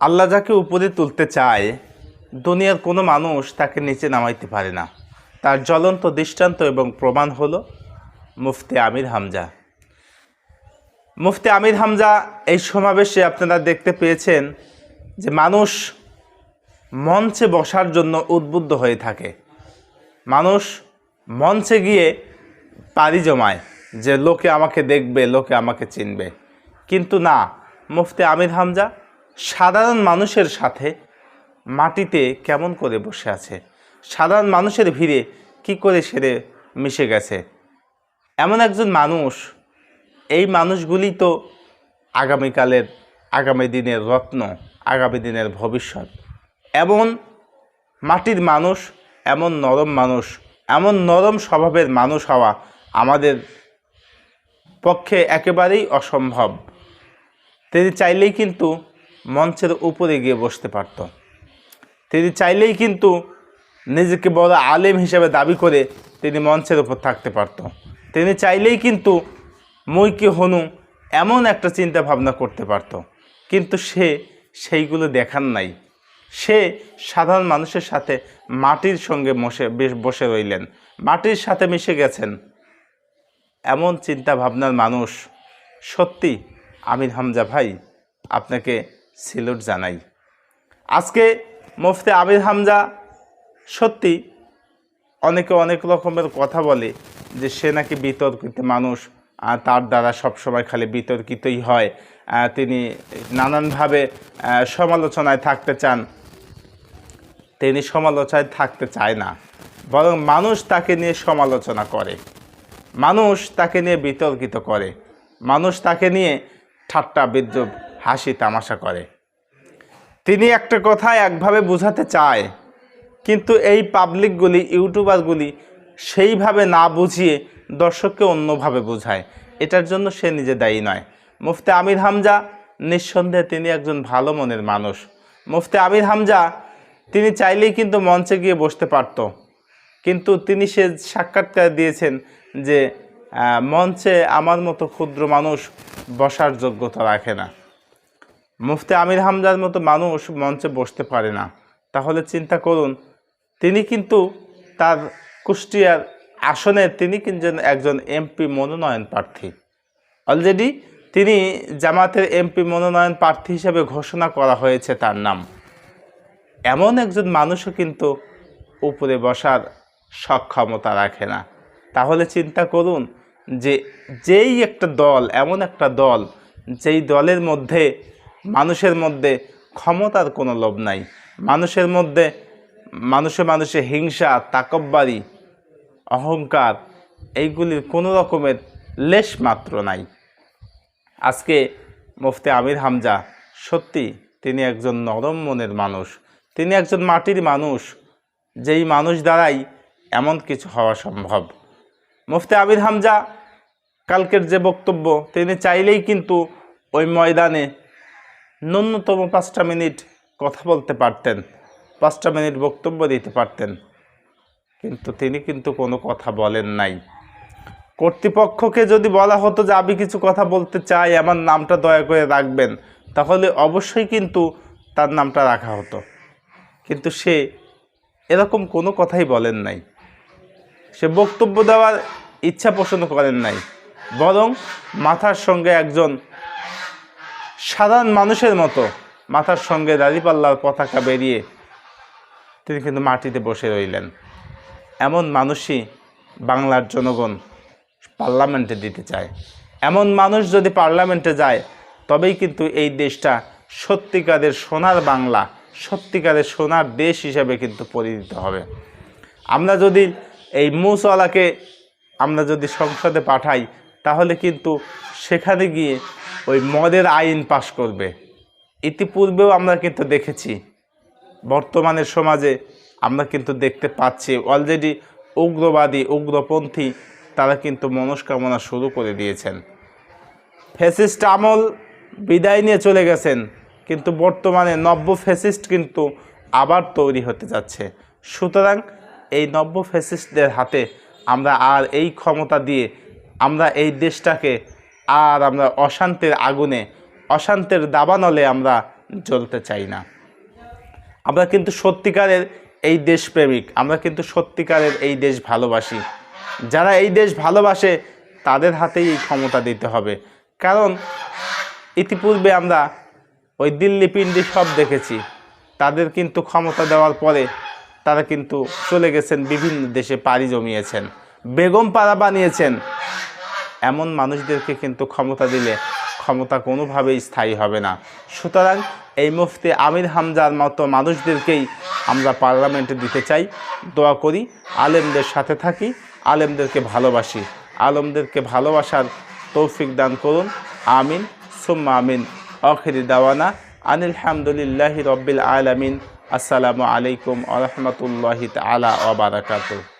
আল্লাহ যাকে উপরে তুলতে চায়, দুনিয়ার কোনো মানুষ তাকে নিচে নামাইতে পারে না। তার জ্বলন্ত দৃষ্টান্ত এবং প্রমাণ হল মুফতি আমির হামজা। মুফতি আমির হামজা এই সমাবেশে আপনারা দেখতে পেয়েছেন যে মানুষ মঞ্চে বসার জন্য উদ্বুদ্ধ হয়ে থাকে। মানুষ মঞ্চে গিয়ে পাড়ি জমায় যে, লোকে আমাকে দেখবে, লোকে আমাকে চিনবে। কিন্তু না, মুফতি আমির হামজা সাধারণ মানুষের সাথে মাটিতে কেমন করে বসে আছে? সাধারণ মানুষের ভিড়ে কি করে সেরে মিশে গেছে? এমন একজন মানুষ, এই মানুষগুলি তো আগামীকালের, আগামী দিনের রত্ন, আগামী দিনের ভবিষ্যৎ। এমন মাটির মানুষ, এমন নরম মানুষ, এমন নরম স্বভাবের মানুষ হওয়া আমাদের পক্ষে একেবারেই অসম্ভব। তিনি চাইলেই কিন্তু মঞ্চের উপরে গিয়ে বসতে পারত। তিনি চাইলেই কিন্তু নিজেকে বড় আলেম হিসেবে দাবি করে তিনি মঞ্চের উপর থাকতে পারত। তিনি চাইলেই কিন্তু মইকে হনু এমন একটা চিন্তা ভাবনা করতে পারত। কিন্তু সে সেইগুলো দেখান নাই। সে সাধারণ মানুষের সাথে মাটির সঙ্গে বসে বেশ বসে রইলেন। মাটির সাথে মিশে গেছেন। এমন চিন্তা ভাবনার মানুষ সত্যি আমির হামজা ভাই, আপনাকে সিলুট জানাই। আজকে মুফতি আমির হামজা সত্যি অনেকে অনেক রকমের কথা বলে যে সে নাকি বিতর্কিত মানুষ তার দ্বারা সবসময় খালি বিতর্কিতই হয়। তিনি নানানভাবে সমালোচনায় থাকতে চান। তিনি সমালোচনায় থাকতে চায় না। বরং মানুষ তাকে নিয়ে সমালোচনা করে। মানুষ তাকে নিয়ে বিতর্কিত করে। মানুষ তাকে নিয়ে ঠাট্টা বিদ্রুপ হাসি তামাশা করে। তিনি একটা কথা একভাবে বোঝাতে চায়, কিন্তু এই পাবলিকগুলি, ইউটিউবারগুলি সেইভাবে না বুঝিয়ে দর্শককে অন্যভাবে বোঝায়। এটার জন্য সে নিজে দায়ী নয়। মুফতি আমির হামজা নিঃসন্দেহে তিনি একজন ভালো মনের মানুষ। মুফতি আমির হামজা তিনি চাইলেই কিন্তু মঞ্চে গিয়ে বসতে পারত, কিন্তু তিনি সে সাক্ষাৎকার দিয়েছেন যে মঞ্চে আমার মতো ক্ষুদ্র মানুষ বসার যোগ্যতা রাখে না। মুফতি আমির হামজার মতো মানুষ মঞ্চে বসতে পারে না। তাহলে চিন্তা করুন, তিনি কিন্তু তার কুষ্টিয়ার আসনে তিনি কিন্তু একজন এমপি মনোনয়ন প্রার্থী। অলরেডি তিনি জামাতের এমপি মনোনয়ন প্রার্থী হিসেবে ঘোষণা করা হয়েছে তার নাম। এমন একজন মানুষও কিন্তু উপরে বসার সক্ষমতা রাখে না। তাহলে চিন্তা করুন যে, যেই একটা দল, এমন একটা দল, যেই দলের মধ্যে মানুষের মধ্যে ক্ষমতার কোনো লোভ নাই। মানুষের মধ্যে মানুষে মানুষে হিংসা, তাকব্বারি, অহংকার, এইগুলির কোনো রকমের লেশ মাত্র নাই। আজকে মুফতি আমির হামজা সত্যি তিনি একজন নরম মনের মানুষ। তিনি একজন মাটির মানুষ, যেই মানুষ দ্বারাই এমন কিছু হওয়া সম্ভব। মুফতি আমির হামজা কালকের যে বক্তব্য, তিনি চাইলেই কিন্তু ওই ময়দানে ন্যূনতম পাঁচটা মিনিট কথা বলতে পারতেন, পাঁচটা মিনিট বক্তব্য দিতে পারতেন, কিন্তু তিনি কিন্তু কোনো কথা বলেন নাই। কর্তৃপক্ষকে যদি বলা হতো যে আমি কিছু কথা বলতে চাই, আমার নামটা দয়া করে রাখবেন, তাহলে অবশ্যই কিন্তু তার নামটা রাখা হতো। কিন্তু সে এরকম কোনো কথাই বলেন নাই। সে বক্তব্য দেওয়ার ইচ্ছা পোষণ করেন নাই, বরং মাথার সঙ্গে একজন সাধারণ মানুষের মতো মাথার সঙ্গে দাঁড়িপাল্লার পতাকা বেরিয়ে তিনি কিন্তু মাটিতে বসে রইলেন। এমন মানুষই বাংলার জনগণ পার্লামেন্টে দিতে চায়। এমন মানুষ যদি পার্লামেন্টে যায়, তবেই কিন্তু এই দেশটা সত্যিকারের সোনার বাংলা, সত্যিকারের সোনার দেশ হিসেবে কিন্তু পরিণত হবে। আমরা যদি এই মুসওয়ালাকে আমরা যদি সংসদে পাঠাই তাহলে কিন্তু সেখানে গিয়ে ওই মদের আইন পাশ করবে। ইতিপূর্বেও আমরা কিন্তু দেখেছি, বর্তমানে সমাজে আমরা কিন্তু দেখতে পাচ্ছি অলরেডি উগ্রবাদী, উগ্রপন্থী তারা কিন্তু মনস্কামনা শুরু করে দিয়েছেন। ফ্যাসিস্ট আমল বিদায় নিয়ে চলে গেছেন, কিন্তু বর্তমানে নব্য ফ্যাসিস্ট কিন্তু আবার তৈরি হতে যাচ্ছে। সুতরাং এই নব্য ফ্যাসিস্টদের হাতে আমরা আর এই ক্ষমতা দিয়ে আমরা এই দেশটাকে আর আমরা অশান্তির আগুনে, অশান্তির দাবানলে আমরা জ্বলতে চাই না। আমরা কিন্তু সত্যিকারের এই দেশপ্রেমিক, আমরা কিন্তু সত্যিকারের এই দেশ ভালোবাসি। যারা এই দেশ ভালোবাসে, তাদের হাতেই এই ক্ষমতা দিতে হবে। কারণ ইতিপূর্বে আমরা ওই দিল্লি পিন্ডি সব দেখেছি। তাদের কিন্তু ক্ষমতা দেওয়ার পরে তারা কিন্তু চলে গেছেন, বিভিন্ন দেশে পাড়ি জমিয়েছেন। বেগম পাড়া বানিয়েছেন। এমন মানুষদেরকে কিন্তু ক্ষমতা দিলে ক্ষমতা কোনোভাবেই স্থায়ী হবে না। সুতরাং এই মুফতি আমির হামজার মতো মানুষদেরকেই আমরা পার্লামেন্টে দিতে চাই। দোয়া করি, আলেমদের সাথে থাকি, আলেমদেরকে ভালোবাসি। আলমদেরকে ভালোবাসার তৌফিক দান করুন। আমিন। সুম্মা আমিন। অখিরি দাওয়ানা। আনিল হামদুলিল্লাহি রব্বিল আলামিন। আসসালামু আলাইকুম আ রহমতুল্লাহি তালা ওবরাকাতুহ